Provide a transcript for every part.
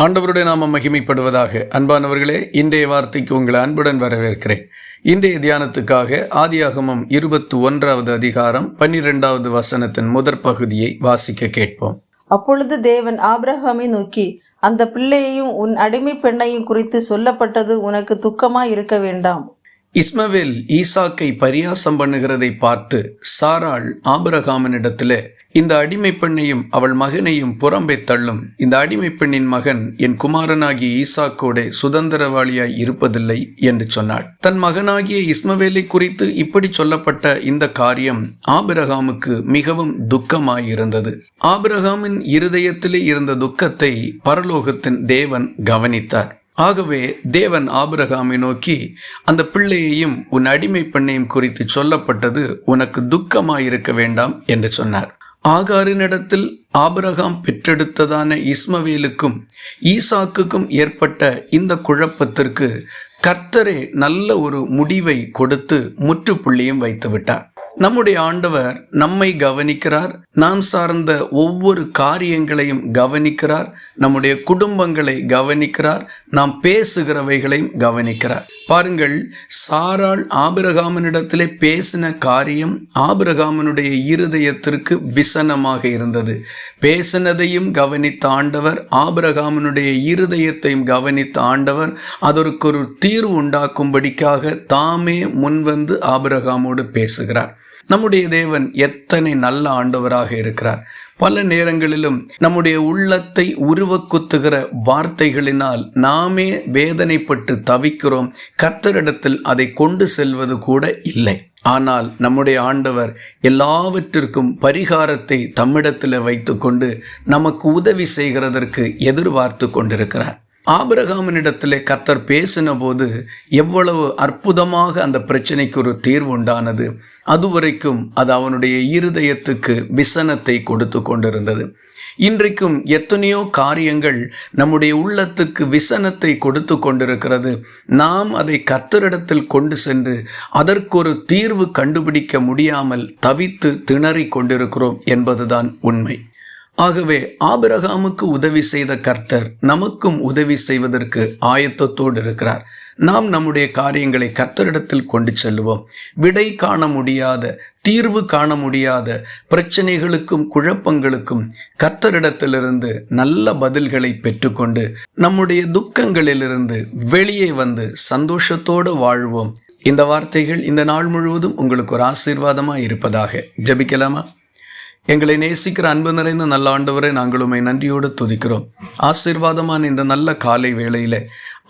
ஆண்டவருடைய நாம மகிமைப்படுவதாக. அன்பானவர்களே இன்றைய வார்த்தைக்கு உங்களை அன்புடன் வரவேற்கிறேன். இன்றைய தியானத்துக்காக ஆதியாகமம் இருபத்தி ஒன்றாவது அதிகாரம் பன்னிரெண்டாவது வசனத்தின் முதற் பகுதியை வாசிக்க கேட்போம். அப்பொழுது தேவன் ஆபிரகாமை நோக்கி அந்த பிள்ளையையும் உன் அடிமை பெண்ணையும் குறித்து சொல்லப்பட்டது உனக்கு துக்கமாய் இருக்க வேண்டாம். இஸ்மவேல் ஈசாக்கை பரியாசம் பண்ணுகிறதை பார்த்து சாராள் ஆபிரகாமனிடத்திலே இந்த அடிமை பெண்ணையும் அவள் மகனையும் புறம்பை தள்ளும். இந்த அடிமை பெண்ணின் மகன் என் குமாரனாகிய ஈசாக்கோடே சுதந்திரவாளியாய் இருப்பதில்லை என்று சொன்னாள். தன் மகனாகிய இஸ்மவேலை குறித்து இப்படி சொல்லப்பட்ட இந்த காரியம் ஆபிரகாமுக்கு மிகவும் துக்கமாயிருந்தது. ஆபிரகாமின் இருதயத்திலே இருந்த துக்கத்தை பரலோகத்தின் தேவன் கவனித்தார். ஆகவே தேவன் ஆபிரகாமை நோக்கி அந்த பிள்ளையையும் உன் அடிமை பெண்ணையும் குறித்து சொல்லப்பட்டது உனக்கு துக்கமாயிருக்க வேண்டாம் என்று சொன்னார். ஆகாரினிடத்தில் ஆபிரகாம் பெற்றெடுத்ததான இஸ்மவேலுக்கும் ஈசாக்குக்கும் ஏற்பட்ட இந்த குழப்பத்திற்கு கர்த்தரே நல்ல ஒரு முடிவை கொடுத்து முற்றுப்புள்ளியும் வைத்துவிட்டார். நம்முடைய ஆண்டவர் நம்மை கவனிக்கிறார். நாம் சார்ந்த ஒவ்வொரு காரியங்களையும் கவனிக்கிறார். நம்முடைய குடும்பங்களை கவனிக்கிறார். நாம் பேசுகிறவைகளையும் கவனிக்கிறார். பாருங்கள் சாராள் ஆபிரகாமனிடத்திலே பேசின காரியம் ஆபிரகாமனுடைய இருதயத்திற்கு விசனமாக இருந்தது. பேசினதையும் கவனித்த ஆண்டவர் ஆபிரகாமனுடைய இருதயத்தையும் கவனித்த ஆண்டவர் அதற்கு ஒரு தீர்வு உண்டாக்கும்படிக்காக தாமே முன்வந்து ஆபிரகாமோடு பேசுகிறார். நம்முடைய தேவன் எத்தனை நல்ல ஆண்டவராக இருக்கிறார். பல நேரங்களிலும் நம்முடைய உள்ளத்தை உருவக்குத்துகிற வார்த்தைகளினால் நாமே வேதனைப்பட்டு தவிக்கிறோம். கத்தரிடத்தில் அதை கொண்டு செல்வது கூட இல்லை. ஆனால் நம்முடைய ஆண்டவர் எல்லாவற்றிற்கும் பரிகாரத்தை தம்மிடத்தில் வைத்துக்கொண்டு நமக்கு உதவி செய்கிறதற்கு எதிர்பார்த்து கொண்டிருக்கிறார். ஆபிரகாமினிடத்தில் கத்தர் பேசின போது எவ்வளவு அற்புதமாக அந்த பிரச்சனைக்கு ஒரு தீர்வு உண்டானது அதுவரைக்கும் அது அவனுடைய இருதயத்துக்கு விசனத்தை கொடுத்து கொண்டிருந்தது. இன்றைக்கும் எத்தனையோ காரியங்கள் நம்முடைய உள்ளத்துக்கு விசனத்தை கொடுத்து கொண்டிருக்கிறது. நாம் அதை கத்தரிடத்தில் கொண்டு சென்று அதற்கொரு தீர்வு கண்டுபிடிக்க முடியாமல் தவித்து திணறிக் கொண்டிருக்கிறோம் என்பதுதான் உண்மை. ஆகவே ஆபிரகாமுக்கு உதவி செய்த கர்த்தர் நமக்கும் உதவி செய்வதற்கு ஆயத்தத்தோடு இருக்கிறார். நாம் நம்முடைய காரியங்களை கர்த்தரிடத்தில் கொண்டு செல்லுவோம். விடை காண முடியாத தீர்வு காண முடியாத பிரச்சனைகளுக்கும் குழப்பங்களுக்கும் கர்த்தரிடத்திலிருந்து நல்ல பதில்களை பெற்றுக்கொண்டு நம்முடைய துக்கங்களிலிருந்து வெளியே வந்து சந்தோஷத்தோடு வாழ்வோம். இந்த வார்த்தைகள் இந்த நாள் முழுவதும் உங்களுக்கு ஒரு ஆசீர்வாதமாக இருப்பதாக ஜபிக்கலாமா? எங்களை நேசிக்கிற அன்பு நிறைந்த நல்ல ஆண்டவரை நாங்கள் உண்மை நன்றியோடு துதிக்கிறோம். ஆசீர்வாதமான இந்த நல்ல காலை வேளையில்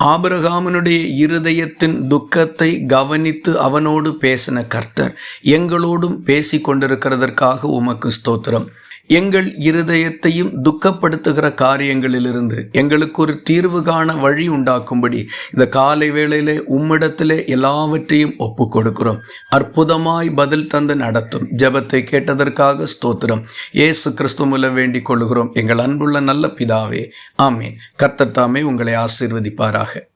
ஆபிரகாமனுடைய இருதயத்தின் துக்கத்தை கவனித்து அவனோடு பேசின கர்த்தர் எங்களோடும் பேசி கொண்டிருக்கிறதற்காக உமக்கு ஸ்தோத்திரம். எங்கள் இருதயத்தையும் துக்கப்படுத்துகிற காரியங்களிலிருந்து எங்களுக்கு ஒரு தீர்வு காண வழி உண்டாக்கும்படி இந்த காலை வேளையிலே உம்மிடத்திலே எல்லாவற்றையும் ஒப்பு கொடுக்கிறோம் அற்புதமாய் பதில் தந்து நடத்தும். ஜெபத்தை கேட்டதற்காக ஸ்தோத்திரம். ஏசு கிறிஸ்துமுல வேண்டிக் கொள்கிறோம் எங்கள் அன்புள்ள நல்ல பிதாவே ஆமே கர்த்தத்தாமே உங்களை ஆசீர்வதிப்பாராக.